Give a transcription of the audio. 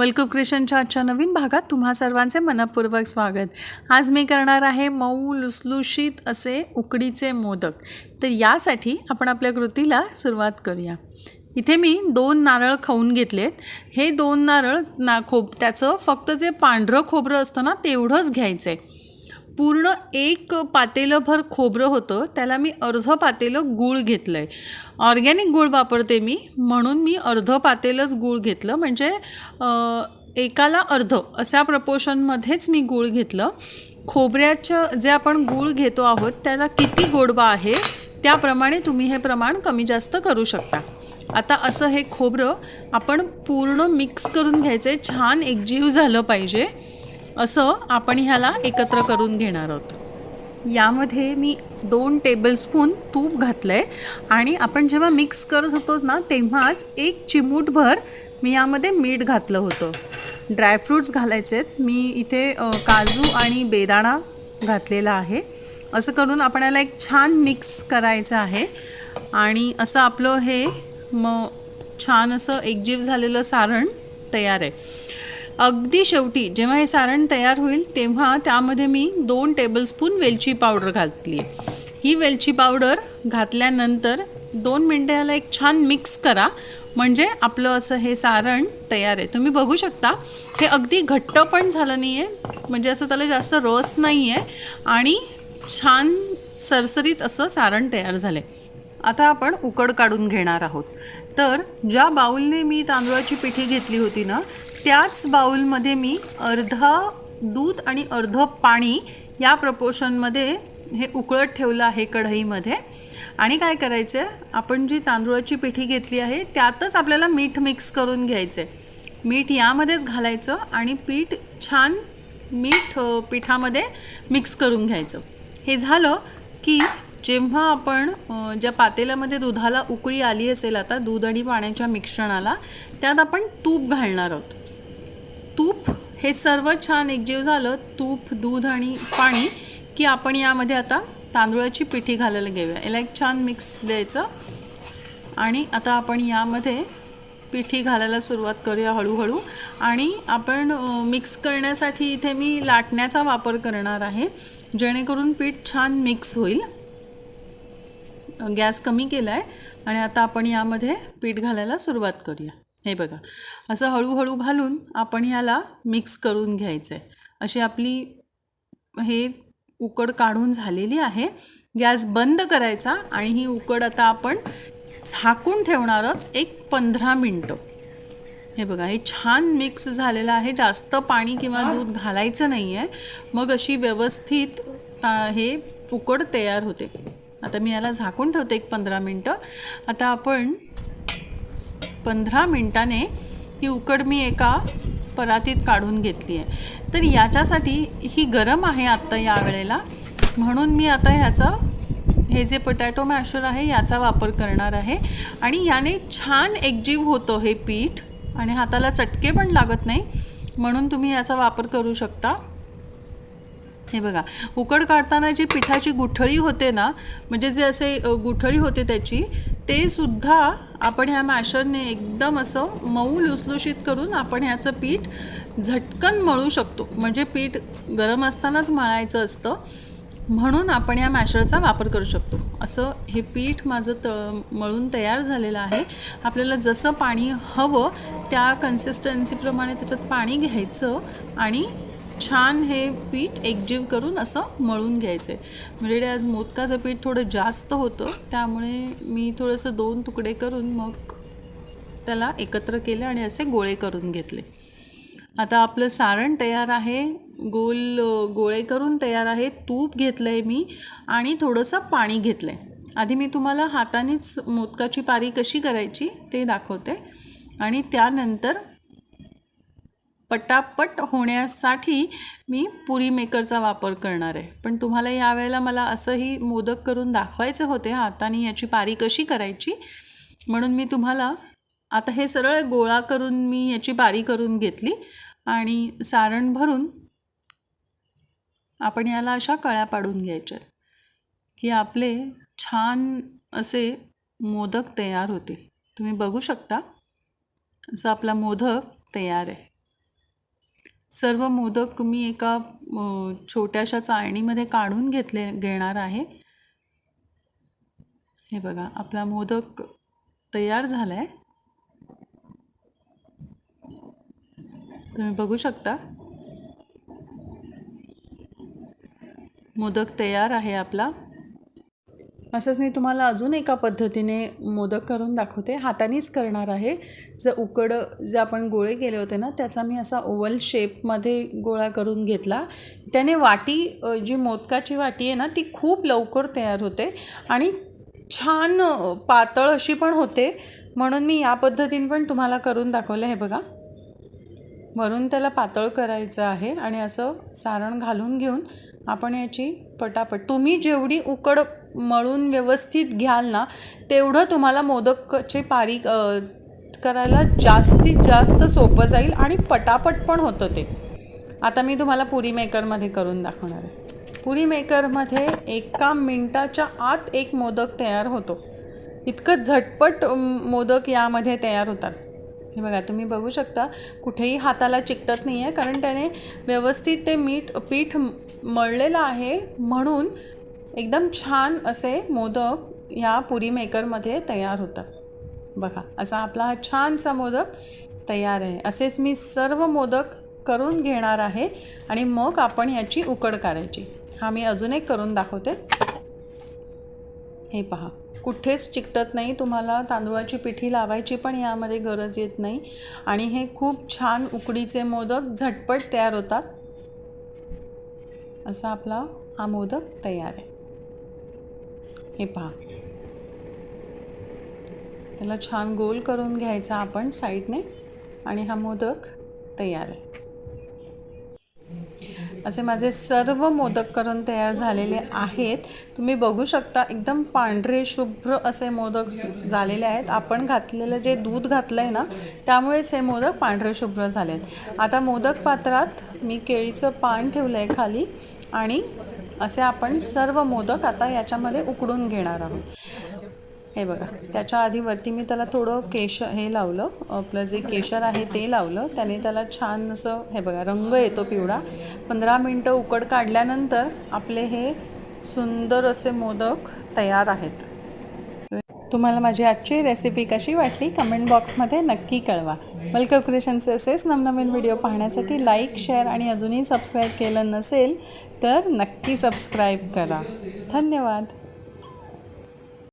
Welcome क्रिएशनच्या आजच्या नवीन भागात तुम्हा सर्वांचे मनपूर्वक स्वागत. आज मी करणार आहे मऊ लुसलुशीत असे उकडीचे मोदक. तर यासाठी आपण आपल्या कृतीला सुरुवात करूया. इथे मी दोन नारळ खाऊन घेतलेत. हे दोन नारळ ना खोब त्याचं फक्त जे पांढरं खोबरं असतं ना तेवढंच घ्यायचं आहे पूर्ण एक पातेलंभर खोबरं होतं त्याला मी अर्धं पातेलं गूळ घेतलं आहे ऑर्गॅनिक गूळ वापरते मी म्हणून मी अर्धं पातेलंच गूळ घेतलं. म्हणजे एकाला अर्ध अशा प्रपोर्शनमध्येच मी गूळ घेतलं. खोबऱ्याचं जे आपण गूळ घेतो आहोत त्याला किती गोडवा आहे त्याप्रमाणे तुम्ही हे प्रमाण कमी जास्त करू शकता. आता असं हे खोबरं आपण पूर्ण मिक्स करून घ्यायचं आहे छान एकजीव झालं पाहिजे. असं आपण ह्याला एकत्र करून घेणार आहोत. यामध्ये मी दोन टेबलस्पून तूप घातलं आहे आणि आपण जेव्हा मिक्स करत होतोच ना तेव्हाच एक चिमूटभर मी यामध्ये मीठ घातलं होतं. ड्रायफ्रूट्स घालायचे आहेत मी इथे काजू आणि बेदाणा घातलेला आहे. असं करून आपण याला एक छान मिक्स करायचं आहे. आणि असं आपलं हे मग छान असं एकजीव झालेलं सारण तयार आहे. अगदी शेवटी जेव्हा हे सारण तयार होईल तेव्हा त्यामध्ये मी दोन टेबलस्पून वेलची पावडर घातली आहे. ही वेलची पावडर घातल्यानंतर दोन मिनटं याला एक छान मिक्स करा. म्हणजे आपलं असं हे सारण तयार आहे. तुम्ही बघू शकता हे अगदी घट्ट पण झालं नाही आहे म्हणजे असं त्याला जास्त रस नाही आहे आणि छान सरसरीत असं सारण तयार झालं आहे आता आपण उकड काढून घेणार आहोत. तर ज्या बाऊलने मी तांदूळाची पिठी घेतली होती ना त्याच बाऊलमध्ये मी अर्धा दूध आणि अर्धं पाणी या प्रपोर्शनमध्ये हे उकळत ठेवलं आहे कढईमध्ये. आणि काय करायचं आहे आपण जी तांदूळाची पिठी घेतली आहे त्यातच आपल्याला मीठ मिक्स करून घ्यायचं आहे मीठ यामध्येच घालायचं आणि पीठ छान मीठ पिठामध्ये मिक्स करून घ्यायचं. हे झालं की जेव्हा आपण ज्या पातेल्यामध्ये दुधाला उकळी आली असेल आता दूध आणि पाण्याच्या मिश्रणाला त्यात आपण तूप घालणार आहोत. तूप हे सर्व छान एकजीव झालं तूप दूध आणि पाणी की आपण यामध्ये आता तांदूळाची पिठी घालायला घेऊया. याला एक छान मिक्स द्यायचं. आणि आता आपण यामध्ये पिठी घालायला सुरुवात करूया हळूहळू. आणि आपण मिक्स करण्यासाठी इथे मी लाटण्याचा वापर करणार आहे. जेणेकरून पीठ छान मिक्स होईल. गॅस कमी केला आहे आणि आता आपण यामध्ये पीठ घालायला सुरुवात करूया. हे बघा असं हळूहळू घालून आपण ह्याला मिक्स करून घ्यायचं आहे अशी आपली हे उकड काढून झालेली आहे. गॅस बंद करायचा आणि ही उकड आता आपण झाकून ठेवणार आहोत एक पंधरा मिनटं. हे बघा हे छान मिक्स झालेलं आहे. जास्त पाणी किंवा दूध घालायचं नाही आहे मग अशी व्यवस्थित हे उकड तयार होते. आता मी याला झाकून ठेवते एक पंधरा मिनटं. आता आपण पंधरा मिनटाने ही उकड मी एका परातीत काढून घेतली आहे. तर याच्यासाठी ही गरम आहे आत्ता या वेळेला. म्हणून मी आता ह्याचा हे जे पोटॅटो मॅशर आहे याचा वापर करणार आहे. आणि याने छान एकजीव होतं हे पीठ. आणि हाताला चटके पण लागत नाही. म्हणून तुम्ही याचा वापर करू शकता. हे बघा उकड काढताना जी पिठाची गुठळी होते ना म्हणजे जे असे गुठळी होते त्याची ते सुद्धा आपण ह्या मॅशरने एकदम असं मऊ लुसलुशीत करून आपण ह्याचं पीठ झटकन मळू शकतो. म्हणजे पीठ गरम असतानाच मळायचं असतं म्हणून आपण या मॅशरचा वापर करू शकतो. असं हे पीठ माझं तळ मळून तयार झालेलं आहे. आपल्याला जसं पाणी हवं त्या कन्सिस्टन्सीप्रमाणे त्याच्यात पाणी घ्यायचं आणि छान हे पीठ एकजीव करून असं मळून घ्यायचं आहे म्हणजे आज मोदकाचं पीठ थोडं जास्त होतं त्यामुळे मी थोडंसं दोन तुकडे करून मग त्याला एकत्र केले आणि असे गोळे करून घेतले. आता आपलं सारण तयार आहे गोल गोळे करून तयार आहे तूप घेतलं आहे मी आणि थोडंसं पाणी घेतलं आहे आधी मी तुम्हाला हातानेच मोदकाची पारी कशी करायची ते दाखवते. आणि त्यानंतर पटापट होण्यासाठी मी पुरी मेकरचा वापर करणार आहे. पण तुम्हाला यावेळेला मला असंही मोदक करून दाखवायचे होते. हाताने याची पारी कशी करायची? म्हणून मी तुम्हाला आता हे सरळ गोळा करून मी याची पारी करून घेतली आणि सारण भरून आपण याला अशा कळ्या पाडून घ्यायच्या की आपले छान असे मोदक तयार होते तुम्ही बघू शकता असं आपला मोदक तयार आहे. सर्व मोदक मी एका छोट्याशा चाळणीमध्ये काढून घेतले घेणार आहे. हे बघा आपला मोदक तयार झाला आहे तुम्ही बघू शकता. मोदक तयार आहे आपला. असंच मी तुम्हाला अजून एका पद्धतीने मोदक करून दाखवते. हातानेच करणार आहे. जर उकड जे आपण गोळे केले होते ना त्याचा मी असा ओवल शेपमध्ये गोळा करून घेतला. त्याने वाटी जी मोदकाची वाटी आहे ना ती खूप लवकर तयार होते आणि छान पातळ अशी पण होते. म्हणून मी या पद्धतीने पण तुम्हाला करून दाखवलं हे बघा. वरून त्याला पातळ करायचं आहे आणि असं सारण घालून घेऊन आपण याची पटापट तुम्ही जेवढी उकड मळून व्यवस्थित घ्याल ना तेवढं तुम्हाला मोदकची पारी करायला जास्तीत जास्त सोपं जाईल आणि पटापट पण होतं ते. आता मी तुम्हाला पुरी मेकरमध्ये करून दाखवणार आहे. पुरी मेकरमध्ये एका मिनटाच्या आत एक मोदक तयार होतो. इतकं झटपट मोदक यामध्ये तयार होतात. हे बघा तुम्ही बघू शकता कुठेही हाताला चिकटत नाही आहे कारण त्याने व्यवस्थित ते मीठ पीठ मळलेलं आहे. म्हणून एकदम छान असे मोदक या पुरी मेकरमध्ये तयार होतात. बघा असा आपला हा छानसा मोदक तयार आहे. असेच मी सर्व मोदक करून घेणार आहे आणि मग आपण याची उकड करायची हा मी अजून एक करून दाखवते. हे पहा. कुठेच चिकटत नाही तुम्हाला तांदूळाची पिठी लावायची पण यामध्ये गरज येत नाही. आणि हे खूप छान उकडीचे मोदक झटपट तयार होतात. असा आपला हा मोदक तयार आहे. हे पहा. त्याला छान गोल करून घ्यायचा आपण साईडने आणि हा मोदक तयार आहे. असे माझे सर्व मोदक करून तयार झालेले आहेत. तुम्ही बघू शकता एकदम पांढरे शुभ्र असे मोदक झालेले आहेत. आपण घातलेलं जे दूध घातलं आहे ना त्यामुळेच हे मोदक पांढरे शुभ्र झालेत. आता मोदक पात्रात मी केळीचं पान ठेवलं आहे खाली आणि असे आपण सर्व मोदक आता याच्यामध्ये उकडून घेणार आहोत. हे बघा त्याच्या आधी वरती मी त्याला थोडं केश हे लावलं आपलं जे केशर आहे ते लावलं. त्याने त्याला छान असं हे बघा रंग येतो पिवळा. पंधरा मिनटं उकड काढल्यानंतर आपले हे सुंदर असे मोदक तयार आहेत. तुम्हाला माझी आजची रेसिपी कशी वाटली कमेंट बॉक्समध्ये नक्की कळवा. मल्का क्रिएशनचे असेच नवनवीन व्हिडिओ पाहण्यासाठी लाईक शेअर आणि अजूनही सबस्क्राईब केलं नसेल तर नक्की सबस्क्राईब करा. धन्यवाद.